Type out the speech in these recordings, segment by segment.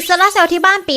ดโซลาร์เซลล์ที่บ้านปี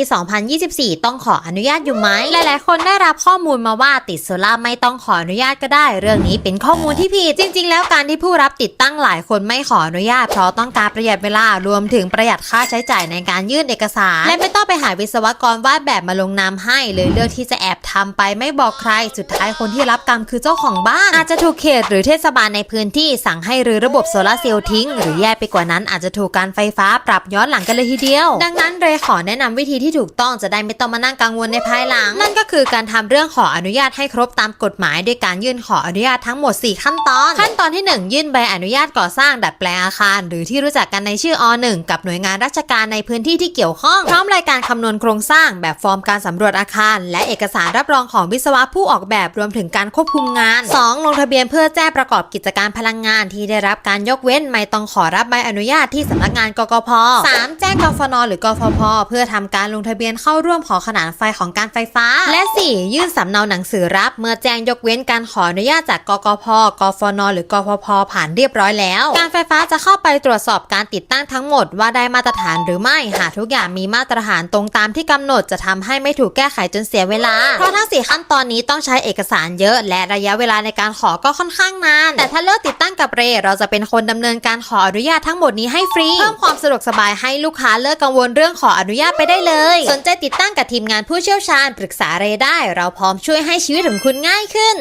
2024 ต้องขออนุญาตอยู่ไหม หลายๆ คนได้รับข้อมูลมาว่าติดโซลาร์ไม่ต้องขออนุญาตก็ได้ เรื่องนี้เป็นข้อมูลที่ผิด จริง ๆ แล้วการที่ผู้รับติดตั้งหลายคนไม่ขออนุญาตเพราะต้องการประหยัดเวลารวมถึงประหยัดค่าใช้จ่ายในการยื่นเอกสาร และไม่ต้องไปหาวิศวกรวาดแบบมาลงนามให้เลยเลือกที่จะแอบทำไปไม่บอกใคร สุดท้ายคนที่รับกรรมคือเจ้าของบ้าน อาจจะถูกเขตหรือเทศบาลในพื้นที่สั่งให้รื้อระบบโซลาร์เซลล์ทิ้ง หรือแย่ไปกว่านั้นอาจจะถูกการไฟฟ้าปรับย้อนหลังกันเลยทีเดียว ดังนั้นเรยขอแนะนำวิธีที่ถูกต้องจะได้ไม่ต้องมานั่งกังวลในภายหลัง นั่นก็คือการทำเรื่องขออนุญาตให้ครบตามกฎหมายด้วยการยื่นขออนุญาตทั้งหมด 4 ขั้นตอน ขั้นตอนที่ 1 ยื่นใบอนุญาตก่อสร้างดัดแปลงอาคาร หรือที่รู้จักกันในชื่ออ .1 กับหน่วยงานราชการในพื้นที่ที่เกี่ยวข้อง พร้อมรายการคำนวณโครงสร้าง แบบฟอร์มการสำรวจอาคาร และเอกสารรับรองของวิศวะผู้ออกแบบรวมถึงการควบคุมงาน 2. ลงทะเบียนเพื่อแจ้งประกอบกิจการพลังงานที่ได้รับการยกเว้นไม่ต้องขอรับใบอนุญาตที่สำนักงานกกพ 3. แจ้งกฟนหรือกฟพเพื่อทำการลงทะเบียนเข้าร่วมขอขนานไฟของการไฟฟ้า และ 4. ยื่นสำเนาหนังสือรับ เมื่อแจ้งยกเว้นการขออนุญาตจากกกพกฟน หรือกฟพผ่านเรียบร้อยแล้ว การไฟฟ้าจะเข้าไปตรวจสอบการติดตั้งทั้งหมดว่าได้มาตรฐานหรือไม่หากทุกอย่างมีมาตรฐานตรงตามที่กำหนดจะทำให้ไม่ถูกแก้ไขจนเสียเวลาเพราะทั้งสี่ขั้นตอนนี้ต้องใช้เอกสารเยอะและระยะเวลาในการขอก็ค่อนข้างนาน แต่ถ้าเลิกติดตั้งกับเร เราจะเป็นคนดำเนินการขออนุญาตทั้งหมดนี้ให้ฟรีเพิ่มความสะดวกสบายให้ลูกค้าเลิกกังวลเรื่องขออนุญาตไปได้เลย สนใจติดตั้งกับทีมงานผู้เชี่ยวชาญปรึกษาเรได้ เราพร้อมช่วยให้ชีวิตของคุณง่ายขึ้น